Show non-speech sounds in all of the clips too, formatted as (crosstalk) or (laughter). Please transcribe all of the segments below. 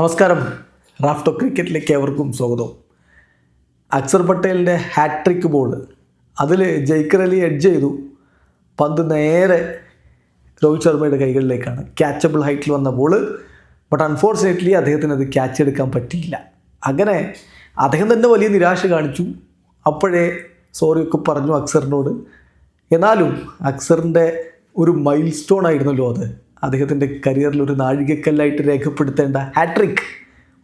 നമസ്കാരം. റാഫ്റ്റോ ക്രിക്കറ്റിലേക്ക് ഏവർക്കും സ്വാഗതം. അക്സർ പട്ടേലിന്റെ ഹാട്രിക് ബോൾ അതിൽ ജയ്ക്കർ അലി എഡ്ജ് ചെയ്തു. പന്ത് നേരെ രോഹിത് ശർമ്മയുടെ കൈകളിലേക്കാണ്. ക്യാച്ചബിൾ ഹൈറ്റിൽ വന്ന ബോൾ ബട്ട് അൺഫോർച്ചുനേറ്റ്ലി അദ്ദേഹത്തിന് അത് ക്യാച്ച് എടുക്കാൻ പറ്റിയില്ല. അങ്ങനെ അദ്ദേഹം തന്നെ വലിയ നിരാശ കാണിച്ചു. അപ്പോഴേ സോറിയൊക്കെ പറഞ്ഞു അക്സറിനോട്. എന്നാലും അക്സറിന്റെ ഒരു മൈൽ സ്റ്റോൺ ആയിരുന്നല്ലോ അത്. അദ്ദേഹത്തിന്റെ കരിയറിൽ ഒരു നാഴികക്കല്ലായിട്ട് രേഖപ്പെടുത്തേണ്ട ഹാട്രിക്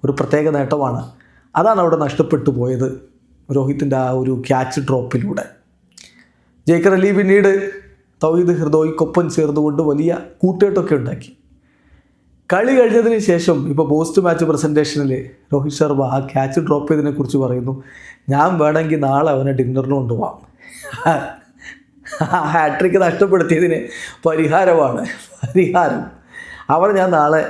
ഒരു പ്രത്യേക നേട്ടമാണ്. അതാണ് അവിടെ നഷ്ടപ്പെട്ടു പോയത് രോഹിത്തിന്റെ ആ ഒരു ക്യാച്ച് ഡ്രോപ്പിലൂടെ ജയ്ക്കർ അലി പിന്നീട് തൗഹീദ് ഹൃദോയ്ക്കൊപ്പം ചേർന്നുകൊണ്ട് വലിയ കൂട്ടുകെട്ടൊക്കെ ഉണ്ടാക്കി. കളി കഴിഞ്ഞതിന് ശേഷം ഇപ്പോൾ പോസ്റ്റ് മാച്ച് പ്രസന്റേഷനിൽ രോഹിത് ശർമ്മ ആ ക്യാച്ച് ഡ്രോപ്പ് ചെയ്തതിനെ കുറിച്ച് പറയുന്നു. ഞാൻ വേണമെങ്കിൽ നാളെ അവനെ ഡിന്നറിന് കൊണ്ടുപോകാം. (laughs) ഹാട്രിക്ക് നഷ്ടപ്പെടുത്തിയതിന് പരിഹാരമാണ്. പരിഹാരം അവരെ ഞാൻ നാളെ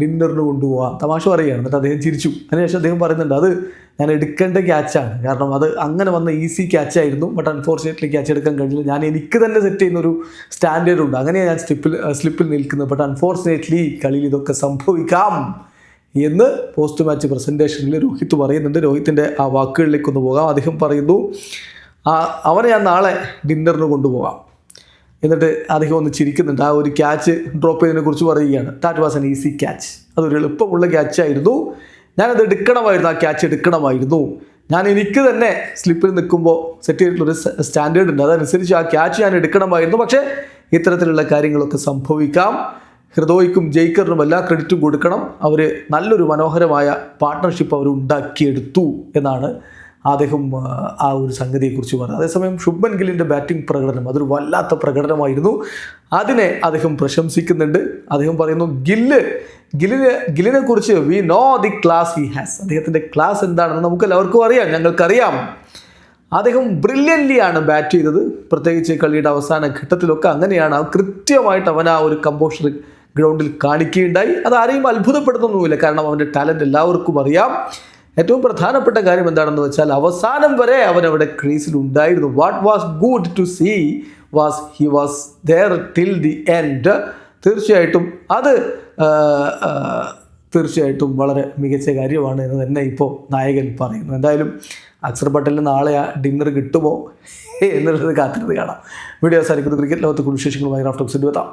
ഡിന്നറിന് കൊണ്ടുപോകാം തമാശ പറയുകയാണ്. എന്നിട്ട് അദ്ദേഹം ചിരിച്ചു. അതിനുശേഷം അദ്ദേഹം പറയുന്നുണ്ട് അത് ഞാൻ എടുക്കേണ്ട ക്യാച്ചാണ് കാരണം അത് അങ്ങനെ വന്ന ഈസി ക്യാച്ചായിരുന്നു ബട്ട് അൺഫോർച്ചുനേറ്റ്ലി ക്യാച്ച് എടുക്കാൻ കഴിഞ്ഞില്ല. ഞാൻ എനിക്ക് തന്നെ സെറ്റ് ചെയ്യുന്ന ഒരു സ്റ്റാൻഡേർഡ് ഉണ്ട്. അങ്ങനെയാണ് ഞാൻ സ്ലിപ്പിൽ സ്ലിപ്പിൽ നിൽക്കുന്നത്. ബട്ട് അൺഫോർച്ചുനേറ്റ്ലി കളിയിൽ ഇതൊക്കെ സംഭവിക്കാം. എന്ന് പോസ്റ്റ് മാച്ച് പ്രസന്റേഷനിൽ രോഹിത് പറയുന്നുണ്ട്. രോഹിത്തിന്റെ ആ വാക്കുകളിലേക്കൊന്ന് പോകാം. അദ്ദേഹം പറയുന്നു അവനെ ഞാൻ നാളെ ഡിന്നറിന് കൊണ്ടുപോകാം. എന്നിട്ട് അദ്ദേഹം ഒന്ന് ചിരിക്കുന്നുണ്ട്. ആ ഒരു ക്യാച്ച് ഡ്രോപ്പ് ചെയ്തതിനെ കുറിച്ച് പറയുകയാണ്. That was an easy catch അതൊരു എളുപ്പമുള്ള ക്യാച്ചായിരുന്നു ഞാനത് എടുക്കണമായിരുന്നു. ആ ക്യാച്ച് എടുക്കണമായിരുന്നു. ഞാൻ എനിക്ക് തന്നെ സ്ലിപ്പിൽ നിൽക്കുമ്പോൾ സെറ്റ് ചെയ്തിട്ടുള്ളൊരു സ്റ്റാൻഡേർഡ് ഉണ്ട്. അതനുസരിച്ച് ആ ക്യാച്ച് ഞാൻ എടുക്കണമായിരുന്നു. പക്ഷേ ഇത്തരത്തിലുള്ള കാര്യങ്ങളൊക്കെ സംഭവിക്കാം. ഹൃദോയ്ക്കും ജയ്ക്കറിനും എല്ലാ ക്രെഡിറ്റും കൊടുക്കണം. അവർ നല്ലൊരു മനോഹരമായ പാർട്ട്ണർഷിപ്പ് അവർ ഉണ്ടാക്കിയെടുത്തു എന്നാണ് അദ്ദേഹം ആ, ഒരു സംഗതിയെക്കുറിച്ച് പറഞ്ഞു. അതേസമയം ശുഭൻ ഗില്ലിന്റെ ബാറ്റിംഗ് പ്രകടനം അതൊരു വല്ലാത്ത പ്രകടനമായിരുന്നു. അതിനെ അദ്ദേഹം പ്രശംസിക്കുന്നുണ്ട്. അദ്ദേഹം പറയുന്നു ഗില്ല് ഗില്ലിന് ഗില്ലിനെ കുറിച്ച് we know the class he has അദ്ദേഹത്തിന്റെ ക്ലാസ് എന്താണെന്ന് നമുക്ക് എല്ലാവർക്കും അറിയാം ഞങ്ങൾക്കറിയാം. അദ്ദേഹം ബ്രില്യന്റ്ലി ആണ് ബാറ്റ് ചെയ്തത്. പ്രത്യേകിച്ച് കളിയുടെ അവസാന ഘട്ടത്തിലൊക്കെ അങ്ങനെയാണ്. കൃത്യമായിട്ട് അവൻ ആ ഒരു കമ്പോഷർ ഗ്രൗണ്ടിൽ കാണിക്കുകയുണ്ടായി. അത് ആരെയും അത്ഭുതപ്പെടുത്തുന്നുമില്ല. കാരണം അവന്റെ ടാലന്റ് എല്ലാവർക്കും അറിയാം. ഏറ്റവും പ്രധാനപ്പെട്ട കാര്യം എന്താണെന്ന് വെച്ചാൽ അവസാനം വരെ അവൻ അവിടെ ക്രീസിൽ ഉണ്ടായിരുന്നു. What was good to see was he was there till the end തീർച്ചയായിട്ടും അത് തീർച്ചയായിട്ടും വളരെ മികച്ച കാര്യമാണ് എന്ന് തന്നെ ഇപ്പോൾ നായകൻ പറയുന്നു. എന്തായാലും അക്സർ പട്ടേലിന് നാളെ ആ ഡിന്നർ കിട്ടുമോ? എന്നുള്ളത് കാത്തിരുന്ന് കാണാം. വീഡിയോ സാധിക്കുന്നത് ക്രിക്കറ്റ് ലോകത്ത് കുടുംബ വിശേഷങ്ങളുമായി റാഫ്റ്റോക്സിന്റെ എത്താം